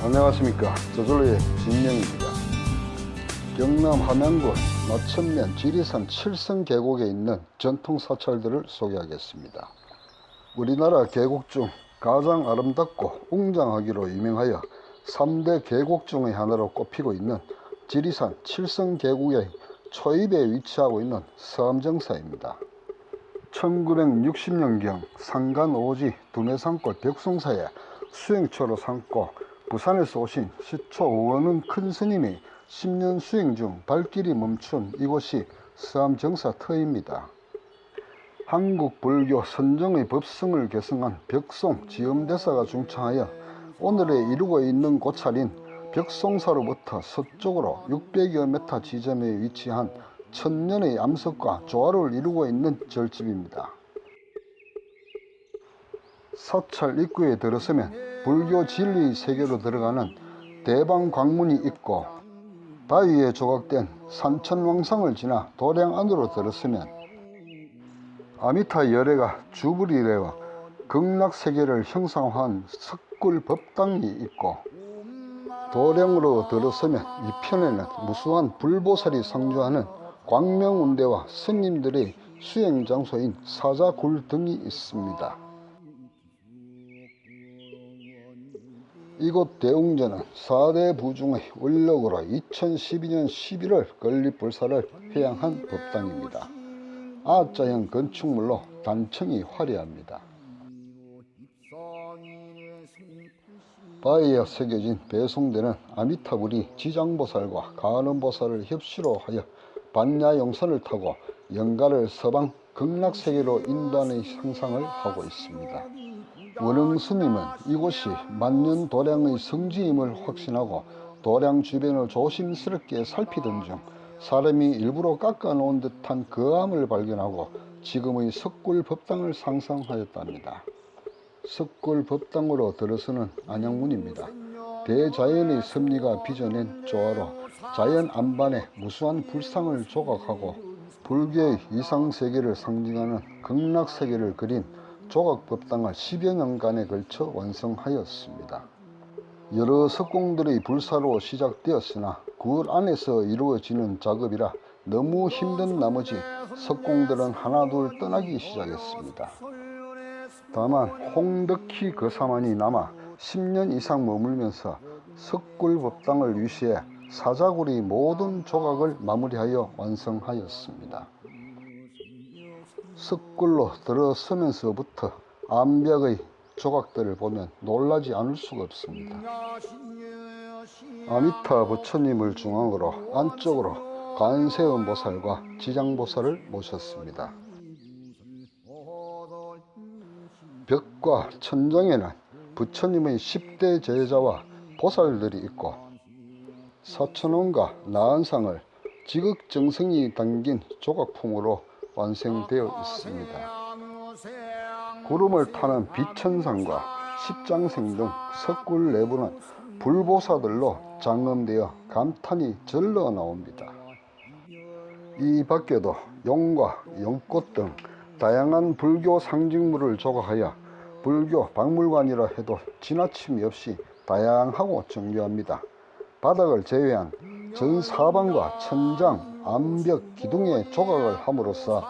안녕하십니까. 저절로의 진명입니다. 경남 함양군 마천면 지리산 칠성 계곡에 있는 전통 사찰들을 소개하겠습니다. 우리나라 계곡 중 가장 아름답고 웅장하기로 유명하여 3대 계곡 중의 하나로 꼽히고 있는 지리산 칠성 계곡의 초입에 위치하고 있는 섬정사입니다. 1960년경 상간 오지 두뇌산골 벽송사에 수행초로 삼고 부산에서 오신 시초 오원은 큰 스님이 10년 수행 중 발길이 멈춘 이곳이 서암정사 터입니다. 한국 불교 선정의 법성을 계승한 벽송 지음대사가 중창하여 오늘에 이루고 있는 고찰인 벽송사로부터 서쪽으로 600여 메타 지점에 위치한 천년의 암석과 조화를 이루고 있는 절집입니다. 사찰 입구에 들어서면 불교 진리 세계로 들어가는 대방 광문이 있고 바위에 조각된 산천왕상을 지나 도량 안으로 들어서면 아미타 열애가 주불이래와 극락세계를 형상화한 석굴 법당이 있고 도량으로 들어서면 이편에는 무수한 불보살이 상주하는 광명운대와 스님들의 수행 장소인 사자굴 등이 있습니다. 이곳 대웅전은 4대 부중의 원력으로 2012년 11월 건립불사를 회양한 법당입니다. A자형 건축물로 단청이 화려합니다. 바위에 새겨진 배송대는 아미타불이 지장보살과 가는보살을 협시로 하여 반야용선을 타고 영가를 서방 극락세계로 인도하는 상상을 하고 있습니다. 원흥 스님은 이곳이 만년 도량의 성지임을 확신하고 도량 주변을 조심스럽게 살피던 중 사람이 일부러 깎아놓은 듯한 거함을 발견하고 지금의 석굴 법당을 상상하였답니다. 석굴 법당으로 들어서는 안양문입니다. 대자연의 섭리가 빚어낸 조화로 자연 안반에 무수한 불상을 조각하고 불교의 이상세계를 상징하는 극락세계를 그린 조각법당을 10여 년간에 걸쳐 완성하였습니다. 여러 석공들의 불사로 시작되었으나 그 안에서 이루어지는 작업이라 너무 힘든 나머지 석공들은 하나둘 떠나기 시작했습니다. 다만 홍덕희 거사만이 남아 10년 이상 머물면서 석굴법당을 유시해 사자굴의 모든 조각을 마무리하여 완성하였습니다. 석굴로 들어서면서부터 암벽의 조각들을 보면 놀라지 않을 수가 없습니다. 아미타 부처님을 중앙으로 안쪽으로 관세음 보살과 지장 보살을 모셨습니다. 벽과 천장에는 부처님의 10대 제자와 보살들이 있고 사천원과 나은상을 지극정성이 담긴 조각품으로 완성되어 있습니다. 구름을 타는 비천상과 십장생 등 석굴 내부는 불보사들로 장엄되어 감탄이 절러 나옵니다. 이 밖에도 용과 용꽃 등 다양한 불교 상징물을 조각하여 불교 박물관이라 해도 지나침이 없이 다양하고 정교합니다. 바닥을 제외한 전 사방과 천장, 암벽, 기둥에 조각을 함으로써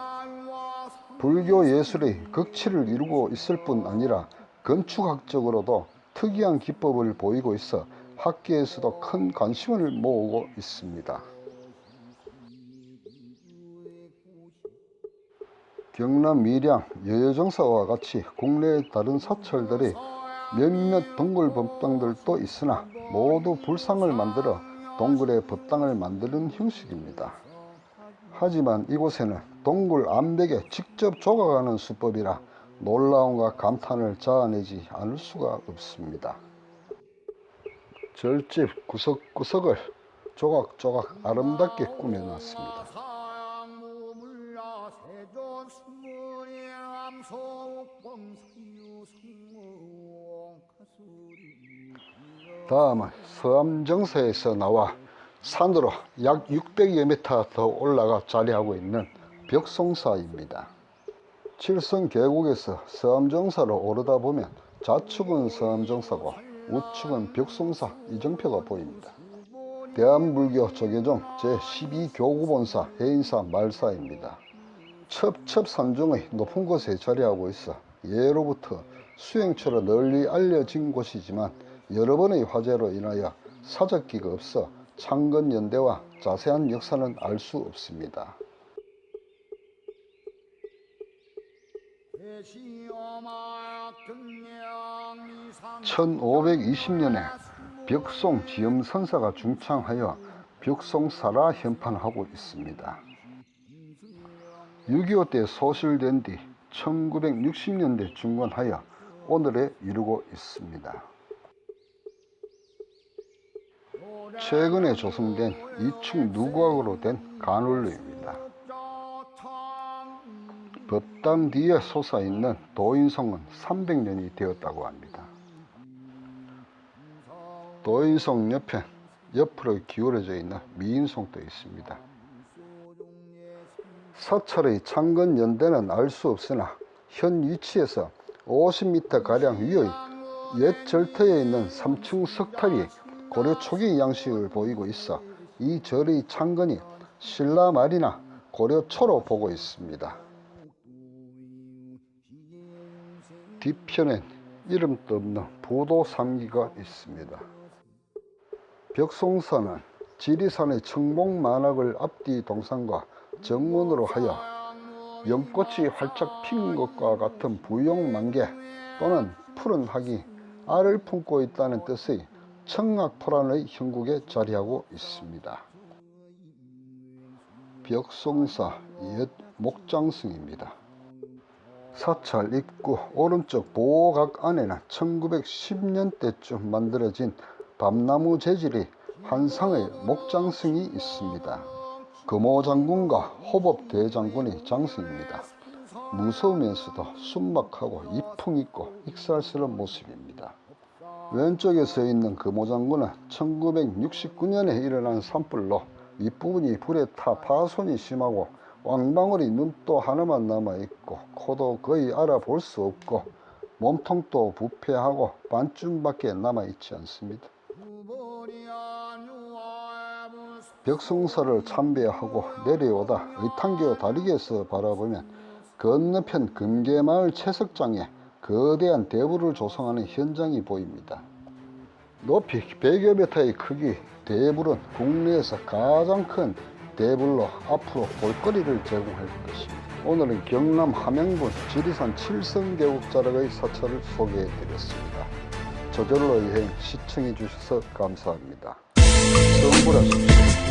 불교 예술의 극치를 이루고 있을 뿐 아니라 건축학적으로도 특이한 기법을 보이고 있어 학계에서도 큰 관심을 모으고 있습니다. 경남 밀양 여여정사와 같이 국내의 다른 사찰들이 몇몇 동굴 법당들도 있으나 모두 불상을 만들어 동굴의 법당을 만드는 형식입니다. 하지만 이곳에는 동굴 암벽에 직접 조각하는 수법이라 놀라움과 감탄을 자아내지 않을 수가 없습니다. 절집 구석구석을 조각조각 아름답게 꾸며놨습니다. 다음은 서암정사에서 나와 산으로 약 600여 미터 더 올라가 자리하고 있는 벽송사입니다. 칠성 계곡에서 서암정사로 오르다 보면 좌측은 서암정사고 우측은 벽송사 이정표가 보입니다. 대한불교 조계종 제12교구본사 해인사 말사입니다. 첩첩산중의 높은 곳에 자리하고 있어 예로부터 수행처로 널리 알려진 곳이지만 여러 번의 화재로 인하여 사적기가 없어 창건 연대와 자세한 역사는 알 수 없습니다. 1520년에 벽송 지엄 선사가 중창하여 벽송사라 현판하고 있습니다. 6.25 때 소실된 뒤 1960년대 중건하여 오늘에 이르고 있습니다. 최근에 조성된 2층 누각으로 된 간울루입니다. 법당 뒤에 솟아있는 도인성은 300년이 되었다고 합니다. 도인성 옆에 옆으로 기울어져 있는 미인송도 있습니다. 사찰의 창건 연대는 알 수 없으나 현 위치에서 50m 가량 위의 옛 절터에 있는 3층 석탑이 고려 초기 양식을 보이고 있어 이 절의 창건이 신라 말이나 고려 초로 보고 있습니다. 뒤편엔 이름도 없는 부도 삼기가 있습니다. 벽송사는 지리산의 청봉만학을 앞뒤 동산과 정문으로 하여 연꽃이 활짝 핀 것과 같은 부용만개 또는 푸른 학이 알을 품고 있다는 뜻의 청학포란의 형국에 자리하고 있습니다. 벽송사 옛 목장승입니다. 사찰 입구 오른쪽 보호각 안에는 1910년대쯤 만들어진 밤나무 재질의 한상의 목장승이 있습니다. 금호 장군과 호법 대장군의 장승입니다. 무서우면서도 순박하고 이풍 있고 익살스러운 모습입니다. 왼쪽에 서 있는 금호 장군은 1969년에 일어난 산불로 윗부분이 불에 타 파손이 심하고 왕방울이 눈도 하나만 남아있고 코도 거의 알아볼 수 없고 몸통도 부패하고 반쯤밖에 남아있지 않습니다. 벽성사를 참배하고 내려오다 의탕교 다리에서 바라보면 건너편 금계마을 채석장에 거대한 대불을 조성하는 현장이 보입니다. 높이 100여 미터의 크기 대불은 국내에서 가장 큰 대불로 앞으로 볼거리를 제공할 것입니다. 오늘은 경남 함양군 지리산 칠성계곡자락의 사찰을 소개해 드렸습니다. 저절로 여행 시청해 주셔서 감사합니다. 성불하십시오.